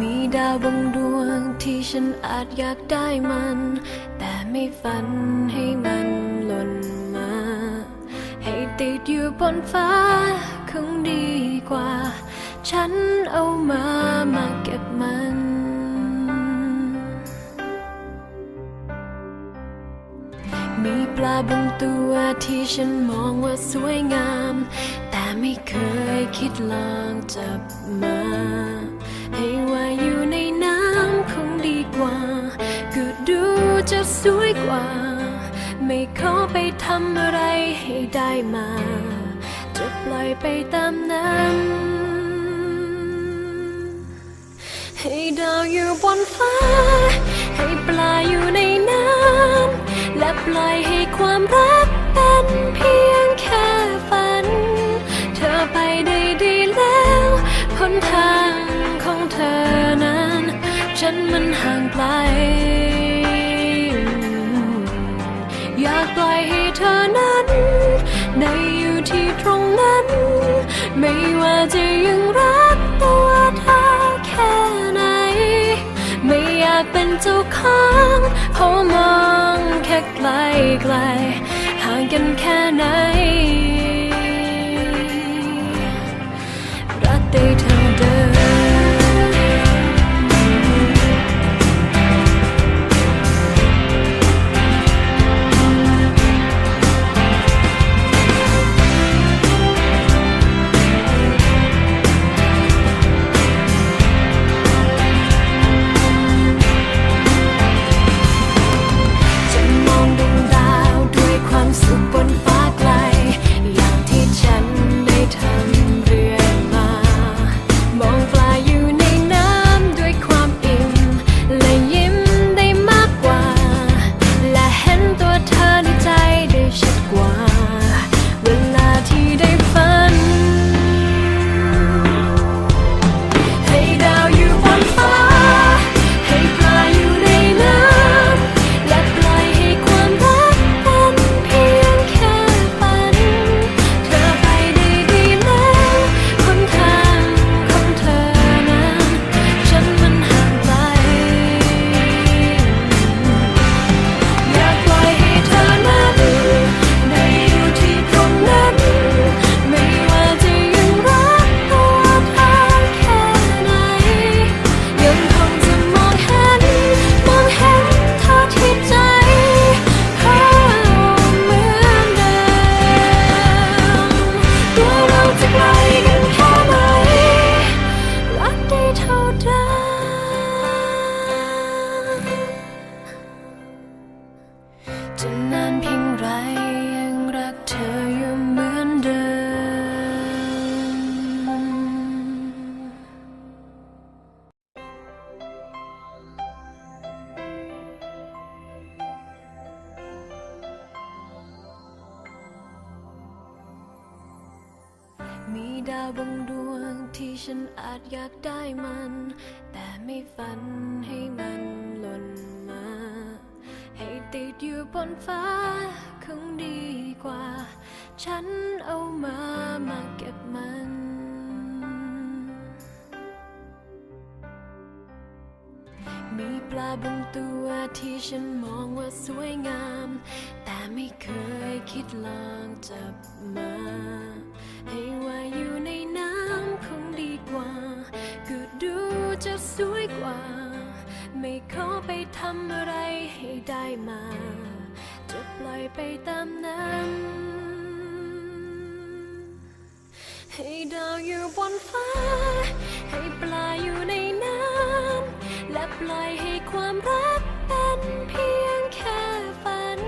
มีดาวบางดวงที่ฉันอาจอยากได้มัน แต่ไม่ฝันให้มันหล่นมา ให้ติดอยู่บนฟ้าคงดีกว่า ฉันเอามามาเก็บมันมีปลาบางตัวที่ฉันมองว่าสวยงาม แต่ไม่เคยคิดลองจับมา สวยกว่า ไม่ขอไปทำอะไรให้ได้มา จะปล่อยไปตามนั้น ให้ดาวอยู่บนฟ้า ให้ปลาอยู่ในน้ำ และปล่อยให้ความรักเป็นเพียงแค่ฝัน เธอไปได้ดีแล้วหนทางของเธอนั้น ฉันมันห่างไกลากปล่อยให้เธอนั้นได้อยู่ที่ตรงนั้น ไม่ว่าจะยังรักตัวเธอแค่ไหน ไม่อยากเป็นเจ้าของเพราะมองแค่ไกลไกลห่างกันแค่ไหน มีดาวบางดวงที่ฉันอาจอยากได้มัน แต่ไม่ฝันให้มันหล่นมา ให้ติดอยู่บนฟ้าคงดีกว่า ฉันเอามามาเก็บมัน บางตัวที่ฉันมองว่าสวยงาม แต่ไม่เคยคิดลองจับมา ให้ว่าอยู่ในน้ำคงดีกว่า ก็ดูจะสวยกว่า ไม่ขอไปทำอะไรให้ได้มา จะปล่อยไปตามนั้น ให้ดาวอยู่บนฟ้า ให้ปลาอยู่ใน ปล่อยให้ความรักเป็นเพียงแค่ฝัน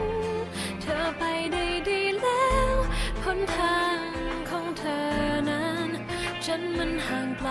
เธอไปได้ดีแล้วหนทางของเธอนั้น ฉันมันห่างไกล